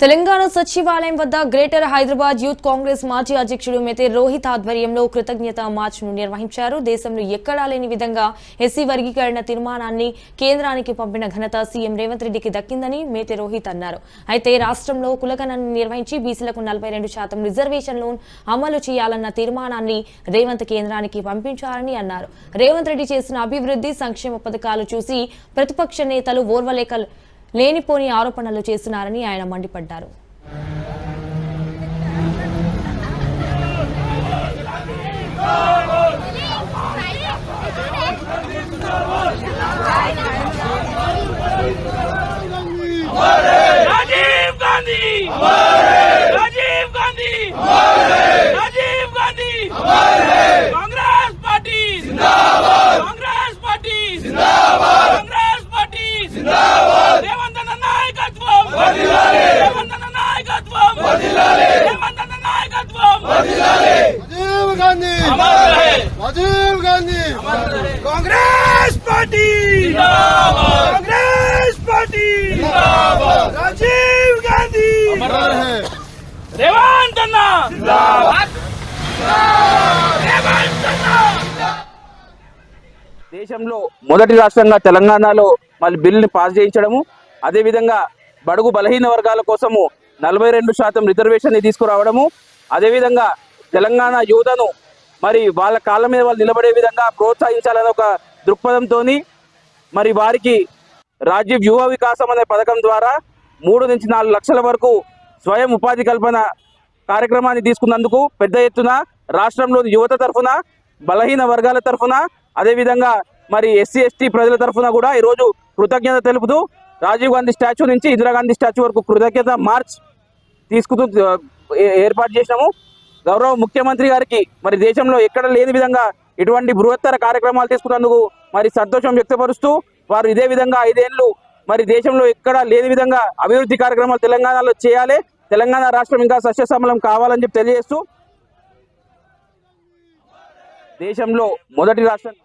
తెలంగాణ సచివాలయం వద్ద greater Hyderabad youth Congress మాజీ అధ్యక్షుడు మెతే రోహిత్ ఆధ్వర్యంలో కృతజ్ఞత మార్చ్ను నిర్వహించారు. దేశంలో ఎక్కడా లేని విధంగా ఎస్సీ వర్గీకరణ తీర్మానాన్ని కేంద్రానికి పంపిన ఘనత సీఎం రేవంత్ రెడ్డికి దక్కిందని మేతే రోహిత్ అన్నారు. అయితే రాష్ట్రంలో కులగణాన్ని నిర్వహించి బీసీలకు నలభై రెండు శాతం రిజర్వేషన్లు అమలు చేయాలన్న తీర్మానాన్ని రేవంత్ కేంద్రానికి పంపించారని అన్నారు. రేవంత్ రెడ్డి చేసిన అభివృద్ధి సంక్షేమ పథకాలు చూసి ప్రతిపక్ష నేతలు ఓర్వలేక లేనిపోని ఆరోపణలు చేస్తున్నారని ఆయన మండిపడ్డారు. రాజీవ్ గాంధీ! రాజీవ్ గాంధీ! రాజీవ్ గాంధీ! రాజీవ్ గాంధీ! కాంగ్రెస్ పార్టీ! కాంగ్రెస్ పార్టీ! రాజీవ్ గాంధీ! రేవంత్ దేశంలో మొదటి రాష్ట్రంగా తెలంగాణలో మళ్ళీ బిల్లుని పాస్ చేయించడము అదేవిధంగా బడుగు బలహీన వర్గాల కోసము నలభై రెండు శాతం రిజర్వేషన్ తీసుకురావడము అదేవిధంగా తెలంగాణ యువతను మరి వాళ్ళ కాళ్ళ మీద వాళ్ళు నిలబడే విధంగా ప్రోత్సహించాలనే ఒక దృక్పథంతో మరి వారికి రాజీవ్ యువ వికాసం అనే పథకం ద్వారా మూడు నుంచి నాలుగు లక్షల వరకు స్వయం ఉపాధి కల్పన కార్యక్రమాన్ని తీసుకున్నందుకు పెద్ద ఎత్తున రాష్ట్రంలోని యువత తరఫున బలహీన వర్గాల తరఫున అదేవిధంగా మరి ఎస్సీ ఎస్టీ ప్రజల తరఫున కూడా ఈరోజు కృతజ్ఞత తెలుపుతూ రాజీవ్ గాంధీ స్టాచ్యూ నుంచి ఇందిరాగాంధీ స్టాచ్యూ వరకు కృతజ్ఞత మార్చ్ తీసుకుంటూ ఏ- ఏర్పాటు చేసినాము. గౌరవ ముఖ్యమంత్రి గారికి మరి దేశంలో ఎక్కడ లేని విధంగా ఇటువంటి బృహత్తర కార్యక్రమాలు తీసుకున్నందుకు మరి సంతోషం వ్యక్తపరుస్తూ వారు ఇదే విధంగా ఐదేళ్ళు మరి దేశంలో ఎక్కడ లేని విధంగా అభివృద్ధి కార్యక్రమాలు తెలంగాణలో చేయాలి. తెలంగాణ రాష్ట్రం ఇంకా సస్యశ్యామలం కావాలని చెప్పి తెలియజేస్తూ దేశంలో మొదటి రాష్ట్రం